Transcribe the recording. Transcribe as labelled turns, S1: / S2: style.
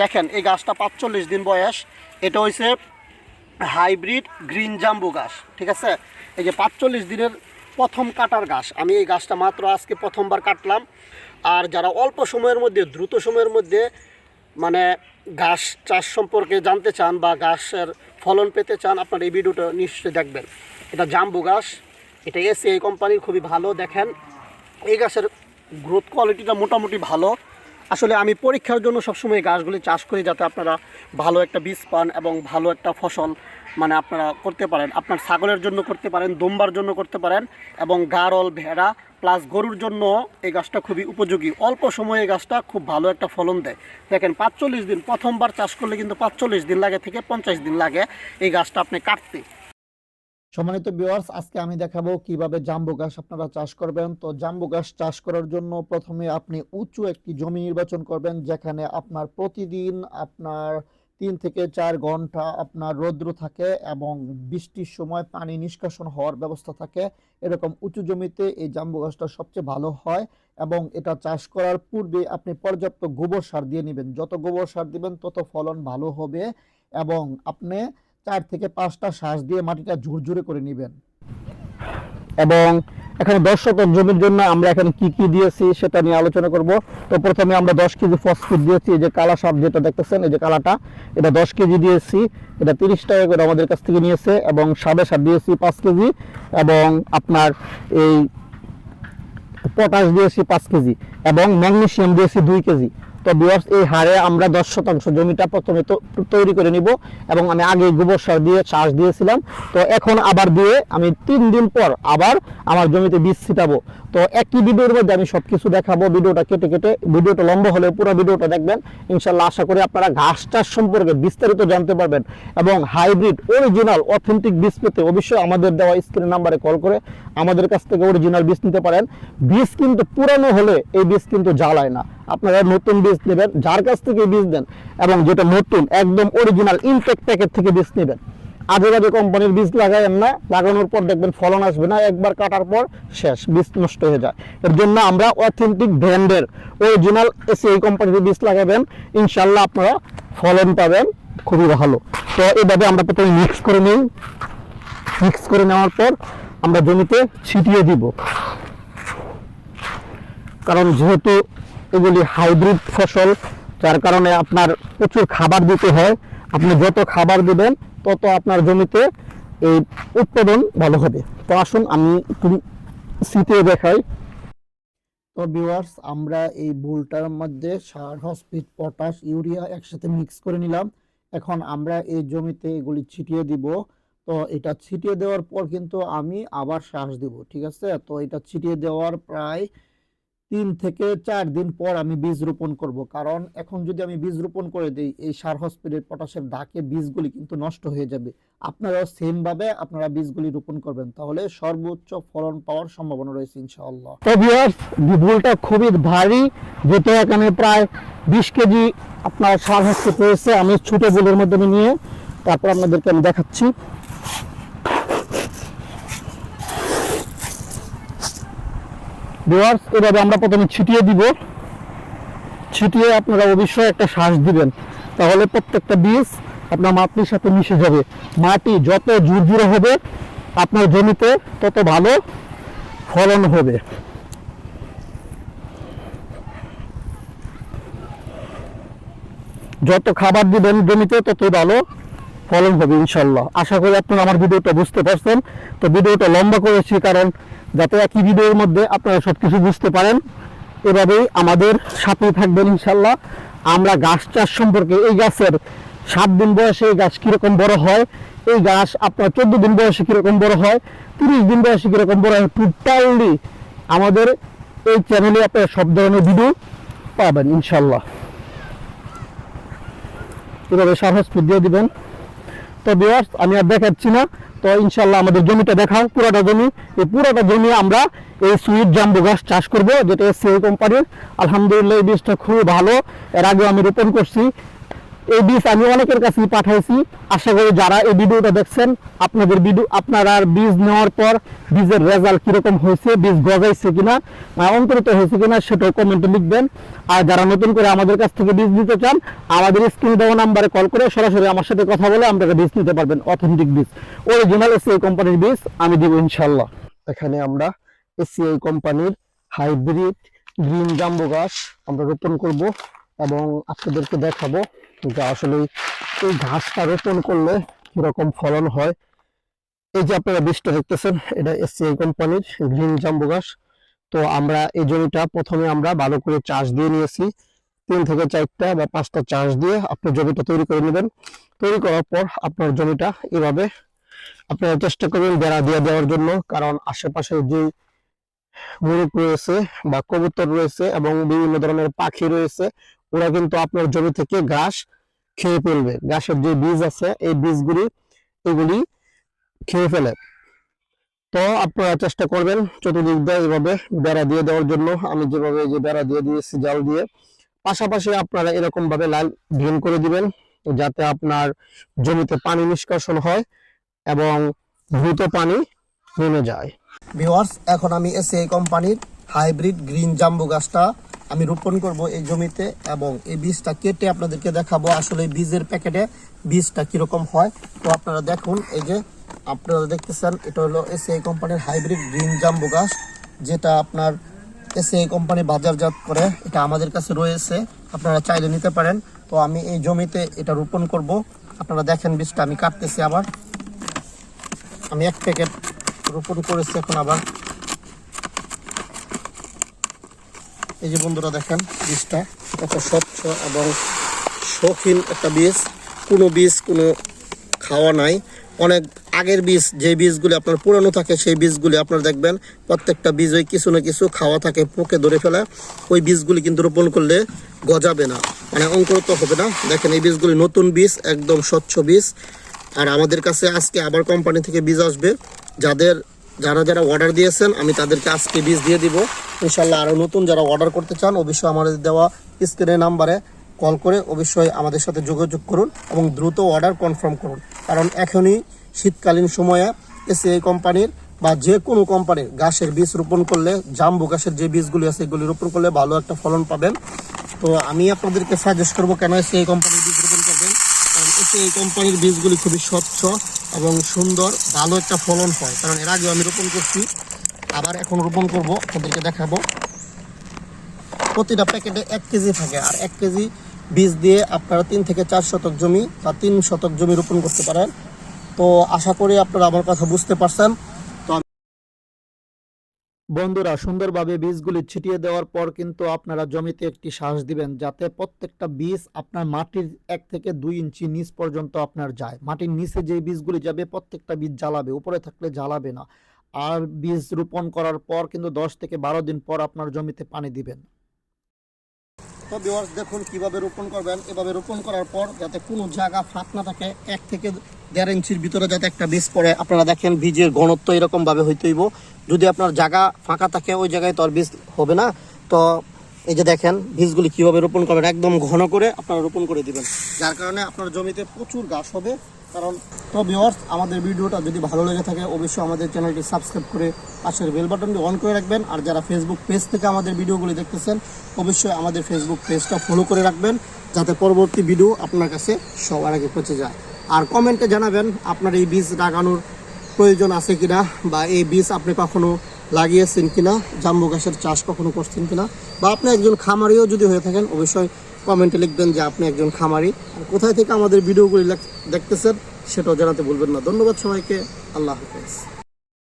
S1: দেখেন, এই গাছটা পাঁচচল্লিশ দিন বয়স। এটা হয়েছে হাইব্রিড গ্রিন জাম্বু গাছ, ঠিক আছে? এই যে পাঁচচল্লিশ দিনের প্রথম কাটার গাছ। আমি এই গাছটা মাত্র আজকে প্রথমবার কাটলাম। আর যারা অল্প সময়ের মধ্যে, দ্রুত সময়ের মধ্যে মানে ঘাস চাষ সম্পর্কে জানতে চান বা ঘাসের ফলন পেতে চান, আপনার এই ভিডিওটা নিশ্চয়ই দেখবেন। এটা জাম্বু গাছ। এটা এসিআই কোম্পানির, খুবই ভালো। দেখেন, এই গাছের গ্রোথ কোয়ালিটিটা মোটামুটি ভালো। আসলে আমি পরীক্ষার জন্য সবসময় গাছগুলি চাষ করি যাতে আপনারা ভালো একটা বীজ পান এবং ভালো একটা ফসল মানে আপনারা করতে পারেন। আপনার ছাগলের জন্য করতে পারেন, দোমবার জন্য করতে পারেন এবং গারল, ভেড়া প্লাস গরুর জন্য এই গাছটা খুবই উপযোগী। অল্প সময়ে এই গাছটা খুব ভালো একটা ফলন দেয়। দেখেন, পাঁচচল্লিশ দিন, প্রথমবার চাষ করলে কিন্তু পাঁচচল্লিশ দিন লাগে থেকে পঞ্চাশ দিন লাগে এই গাছটা আপনি কাটতে।
S2: সম্মানিত ভিউয়ার্স আজকে আমি দেখাবো কীভাবে জাম্বু গাছ আপনারা চাষ করবেন। তো জাম্বু গাছ চাষ করার জন্য প্রথমে আপনি উঁচু একটি জমি নির্বাচন করবেন, যেখানে আপনার প্রতিদিন আপনার তিন থেকে চার ঘণ্টা আপনার রৌদ্র থাকে এবং বৃষ্টির সময় পানি নিষ্কাশন হওয়ার ব্যবস্থা থাকে। এরকম উঁচু জমিতে এই জাম্বু গাছটা সবচেয়ে ভালো হয় এবং এটা চাষ করার পূর্বে আপনি পর্যাপ্ত গোবর সার দিয়ে নেবেন। যত গোবর সার দিবেন, তত ফলন ভালো হবে এবং আপনি চার থেকে পাঁচটা শ্বাস দিয়ে মাটিটা ঝুরঝুরে করে নেবেন। এবং এখানে দশ শতক জমির জন্য আমরা এখানে কি কি দিয়েছি সেটা নিয়ে আলোচনা করব। তো প্রথমে আমরা দশ কেজি ফসফেট দিয়েছি, এই যে কালা সাপ যেটা দেখতেছেন, এই যে কালাটা, এটা দশ কেজি দিয়েছি, এটা তিরিশ টাকা করে আমাদের কাছ থেকে নিয়েছে, এবং সাদা সার দিয়েছি পাঁচ কেজি, এবং আপনার এই পটাশ দিয়েছি পাঁচ কেজি, এবং ম্যাগনেশিয়াম দিয়েছি দুই কেজি। তো বিয়ার্স এই হারে আমরা দশ শতাংশ জমিটা প্রথমে তৈরি করে নিব এবং আমি আগে গোবর সার দিয়ে চাষ দিয়েছিলাম। তো এখন আবার দিয়ে আমি তিন দিন পর আবার আমার জমিতে বীজ ছিটাবো। তো একই ভিডিওর মধ্যে আমি সব কিছু দেখাবো। ভিডিওটা কেটে কেটে, ভিডিওটা লম্বা হলে পুরো ভিডিওটা দেখবেন। ইনশাল্লাহ আশা করি আপনারা ঘাস চাষ সম্পর্কে বিস্তারিত জানতে পারবেন এবং হাইব্রিড অরিজিনাল অথেন্টিক বীজ পেতে অবশ্যই আমাদের দেওয়া স্ক্রিন নাম্বারে কল করে আমাদের কাছ থেকে অরিজিনাল বীজ নিতে পারেন। বীজ কিন্তু পুরানো হলে এই বীজ কিন্তু জ্বালায় না। আপনারা নতুন বীজ নেবেন, যার কাছ থেকে বীজ দেন এবং যেটা নতুন, একদম অরিজিনাল ইনটেক প্যাকেট থেকে বীজ নেবেন। আজে বাজে কোম্পানির বীজ লাগাবেন না, লাগানোর পর দেখবেন ফলন আসবে না, একবার কাটার পর শেষ, বীজ নষ্ট হয়ে যায়। এর জন্য আমরা অথেন্টিক ব্র্যান্ডের অরিজিনাল এসে এই কোম্পানির বীজ লাগাবেন। ইনশাল্লাহ আপনারা ফলন পাবেন, খুবই ভালো। তো এইভাবে আমরা প্রথমে মিক্স করে নিই। মিক্স করে নেওয়ার পর আমরা জমিতে ছিটিয়ে দিব। কারণ যেহেতু এগুলি হাইব্রিড ফসল, যার কারণে আপনার প্রচুর খাবার দিতে হয়, আপনি যত খাবার দিবেন, তত আপনার জমিতে এই উৎপাদন ভালো হবে। তো আসুন আমি একটু শীতে দেখাই। তো ভিউয়ার্স আমরা এই বুলটার মধ্যে সার হসপিট পটাশ, ইউরিয়া একসাথে মিক্স করে নিলাম। এখন আমরা এই জমিতে এগুলি ছিটিয়ে দিব। তো এটা ছিটিয়ে দেওয়ার পর কিন্তু আমি আবার শ্বাস দিব, ঠিক আছে? তো এটা ছিটিয়ে দেওয়ার প্রায় তিন থেকে চার দিন পর আমি বীজ রোপণ করব। কারণ এখন যদি আমি বীজ রোপণ করে দিই, এই সার হসপিটাল পটাশের ডাকে বীজগুলি কিন্তু নষ্ট হয়ে যাবে। আপনারাও সেম ভাবে আপনারা বীজগুলি রোপণ করবেন, তাহলে সর্বোচ্চ ফলন পাওয়ার সম্ভাবনা রয়েছে ইনশাআল্লাহ। তো ভিউয়ার্স বিপুলটা খুবই ভারী যেটা এখানে প্রায় বিশ কেজি আপনার সার হসপিটাল রয়েছে আমি ছোট বুলের মাধ্যমে নিয়ে তারপর আপনাদেরকে আমি দেখাচ্ছি। ভিউয়ার্স এভাবে আমরা প্রথমে ছিটিয়ে দিব। ছিটিয়ে আপনারা অবশ্যই একটা শ্বাস দিবেন। তাহলে প্রত্যেকটা বীজ আপনার মাটির সাথে মিশে যাবে। মাটি যত ঝুরঝুরে হবে, আপনার জমিতে তত ভালো ফলন হবে। যত খাবার দিবেন জমিতে তত ভালো ফলন হবে ইনশাল্লাহ আশা করি আপনারা আমার ভিডিওটা বুঝতে পারছেন। তো ভিডিওটা লম্বা করেছি কারণ যাতে একই ভিডিওর মধ্যে আপনারা সব কিছু বুঝতে পারেন। এভাবেই আমাদের সাথে থাকবেন ইনশাল্লাহ আমরা গাছ চাষ সম্পর্কে এই গাছের সাত দিন বয়সে এই গাছ কীরকম বড় হয়, এই গাছ আপনার চোদ্দ দিন বয়সে কীরকম বড় হয়, তিরিশ দিন বয়সে কীরকম বড় হয়, টোটালি আমাদের এই চ্যানেলে আপনারা সব ধরনের ভিডিও পাবেন ইনশাল্লাহ এভাবে সাহস দিয়ে দিবেন। তো বিয়ার্স, আমি আর দেখাচ্ছি না। তো ইনশাল্লাহ আমাদের জমিটা দেখাও, পুরোটা জমি। এই পুরোটা জমি আমরা এই সুইট জাম্বু গাছ চাষ করব, যেটা সেই কোম্পানির আলহামদুলিল্লাহ, এই বীজটা খুব ভালো। এর আগে আমি রোপণ করছি। এই বীজ আমি অনেকের কাছেই পাঠাইছি। আশা করি যারা এই ভিডিওটা দেখছেন, আপনাদের ভিডিও আপনারা বীজ নেওয়ার পর বীজের রেজাল্ট কীরকম হয়েছে বীজ গজাইছে কিনা অন্তরিত হয়েছে কিনা সেটাও কমেন্টে লিখবেন। আর যারা নতুন করে আমাদের কাছ থেকে বীজ নিতে চান, আমাদের স্ক্রিনে দেওয়া নাম্বারে কল করে সরাসরি আমার সাথে কথা বলে আপনারা বীজ নিতে পারবেন অথেন্টিক বীজ অরিজিনাল এসিআই কোম্পানির বীজ আমি দিব ইনশাল্লাহ এখানে আমরা এসিআই কোম্পানির হাইব্রিড গ্রিন জাম্বু গাছ আমরা রোপণ করব এবং আপনাদেরকে দেখাবো। যে আসলে এই ঘাসটা রোপণ করলে কীরকম ফলন হয়, এই যে আপনারা বীজটা দেখতেছেন, এটা এসসিআই কোম্পানির গ্রিন জাম্বো ঘাস। তো আমরা এই জমিটা প্রথমে আমরা ভালো করে চাষ দিয়ে নিয়েছি। তিন থেকে চারটা বা পাঁচটা চাষ দিয়ে আপনি জমিটা তৈরি করে নেবেন। তৈরি করার পর আপনার জমিটা এভাবে আপনারা চেষ্টা করবেন বেড়া দিয়ে দেওয়ার জন্য, কারণ আশেপাশে যে মুরগ রয়েছে বা কবুতর রয়েছে এবং বিভিন্ন ধরনের পাখি রয়েছে ওরা কিন্তু আপনার জমি থেকে ঘাস খেয়ে ফেলবে। ঘাসের যে বীজ আছে, এই বীজগুলি, এগুলি খেয়ে ফেলে। তো আপনারা চেষ্টা করবেন চতুর্দিক দিয়ে এভাবে বেড়া দিয়ে দেওয়ার জন্য। আমি যেভাবে যে বেড়া দিয়ে দিয়েছি, জাল দিয়ে, পাশাপাশি আপনারা এরকম ভাবে লাল ভেন করে দিবেন, যাতে আপনার জমিতে পানি নিষ্কাশন হয় এবং দ্রুত পানি নেমে যায়।
S1: ভিওয়ার্স এখন আমি এসিআই কোম্পানির হাইব্রিড গ্রিন জাম্বু গাছটা আমি রোপণ করব এই জমিতে এবং এই বীজটা কেটে আপনাদেরকে দেখাবো আসলে এই বীজের প্যাকেটে বীজটা কীরকম হয়। তো আপনারা দেখুন, এই যে আপনারা দেখতেছেন, এটা হলো এসিআই কোম্পানির হাইব্রিড গ্রিন জাম্বু গাছ, যেটা আপনার এসিআই কোম্পানি বাজারজাত করে, এটা আমাদের কাছে রয়েছে, আপনারা চাইলে নিতে পারেন। তো আমি এই জমিতে এটা রোপণ করব। আপনারা দেখেন বীজটা, আমি কাটতেছি আবার। আমি এক প্যাকেট রোপণ করেছি এখন আবার। এই যে বন্ধুরা দেখেন, বীজটা কত স্বচ্ছ এবং শৌখিন একটা বীজ। কোনো বীজ, কোনো খাওয়া নাই। অনেক আগের বীজ, যে বীজগুলি আপনার পুরানো থাকে, সেই বীজগুলি আপনার দেখবেন, প্রত্যেকটা বীজ ওই কিছু না কিছু খাওয়া থাকে, পোকে ধরে ফেলে। ওই বীজগুলি কিন্তু রোপণ করলে গজাবে না মানে অঙ্কুরিত হবে না। দেখেন, এই বীজগুলি নতুন বীজ, একদম স্বচ্ছ বীজ। আর আমাদের কাছে আজকে আবার কোম্পানি থেকে বীজ আসবে। যাদের, যারা যারা অর্ডার দিয়েছেন, আমি তাদেরকে আজকে বীজ দিয়ে দিব। ইনশাল্লাহ আরও নতুন যারা অর্ডার করতে চান, অবশ্যই আমাদের দেওয়া স্ক্রিনের নাম্বারে কল করে অবশ্যই আমাদের সাথে যোগাযোগ করুন এবং দ্রুত অর্ডার কনফার্ম করুন। কারণ এখনই শীতকালীন সময়ে এসিআই কোম্পানির বা যে কোনো কোম্পানির গাছের বীজ রোপণ করলে, জাম্বু গাছের যে বীজগুলি আছে এগুলি রোপণ করলে ভালো একটা ফলন পাবেন। তো আমি আপনাদেরকে সাজেস্ট করব কেন এসিআই কোম্পানির বীজ রোপণ করবেন? কারণ এসে এই কোম্পানির বীজগুলি খুবই স্বচ্ছ এবং সুন্দর, ভালো একটা ফলন হয়। কারণ এর আগেও আমি রোপণ করছি। আবার এখন রোপণ করব আপনাদেরকে দেখাবো। প্রতিটা প্যাকেটে এক কেজি থাকে, আর এক কেজি বীজ দিয়ে আপনারা তিন থেকে চার শতক জমি বা তিন শতক জমি রোপণ করতে পারেন। তো আশা করি আপনারা আমার কথা বুঝতে পারছেন।
S2: বন্ধুরা, সুন্দরভাবে বীজগুলি ছিটিয়ে দেওয়ার পর কিন্তু আপনারা জমিতে একটি শ্বাস দিবেন, যাতে প্রত্যেকটা বীজ আপনার মাটির এক থেকে দুই ইঞ্চি নিচ পর্যন্ত আপনার যায়। মাটির নিচে যে বীজগুলি যাবে, প্রত্যেকটা বীজ জ্বালাবে, উপরে থাকলে জ্বালাবে না। আর বীজ রোপণ করার পর কিন্তু দশ থেকে বারো দিন পর আপনার জমিতে পানি দিবেন।
S1: তো ভিউয়ার্স দেখুন কীভাবে রোপণ করবেন। এভাবে রোপণ করার পর যাতে কোনো জায়গা ফাঁক না থাকে, এক থেকে দেড় ইঞ্চির ভিতরে যাতে একটা বীজ পড়ে। আপনারা দেখেন বীজের ঘনত্ব এরকম ভাবে হইতে যদি আপনার জায়গা ফাঁকা থাকে, ওই জায়গায় তো আর বীজ হবে না। তো এই যে দেখেন বীজগুলি কীভাবে রোপণ করবেন, একদম ঘন করে আপনারা রোপণ করে দিবেন। যার কারণে আপনার জমিতে প্রচুর গাছ হবে। কারণ তো ভিউয়ার্স আমাদের ভিডিওটা যদি ভালো লেগে থাকে, অবশ্যই আমাদের চ্যানেলটি সাবস্ক্রাইব করে পাশের বেল বাটনটি অন করে রাখবেন। আর যারা ফেসবুক পেজ থেকে আমাদের ভিডিওগুলি দেখতেছেন, অবশ্যই আমাদের ফেসবুক পেজটা ফলো করে রাখবেন, যাতে পরবর্তী ভিডিও আপনার কাছে সবার আগে পৌঁছে যায়। আর কমেন্টে জানাবেন, আপনার এই বীজ লাগানোর প্রয়োজন আছে কিনা, বা এই বীজ আপনি কখনো লাগিয়েছেন কিনা, জাম্বু গাছের চাষ কখনো করছেন কিনা, বা আপনি একজন খামারিও যদি হয়ে থাকেন, অবশ্যই কমেন্টে লিখবেন যে আপনি একজন খামারি। কোথায় থেকে আমাদের ভিডিওগুলি দেখতেছেন, সেটাও জানাতে ভুলবেন না। ধন্যবাদ সবাইকে। আল্লাহ হাফেজ।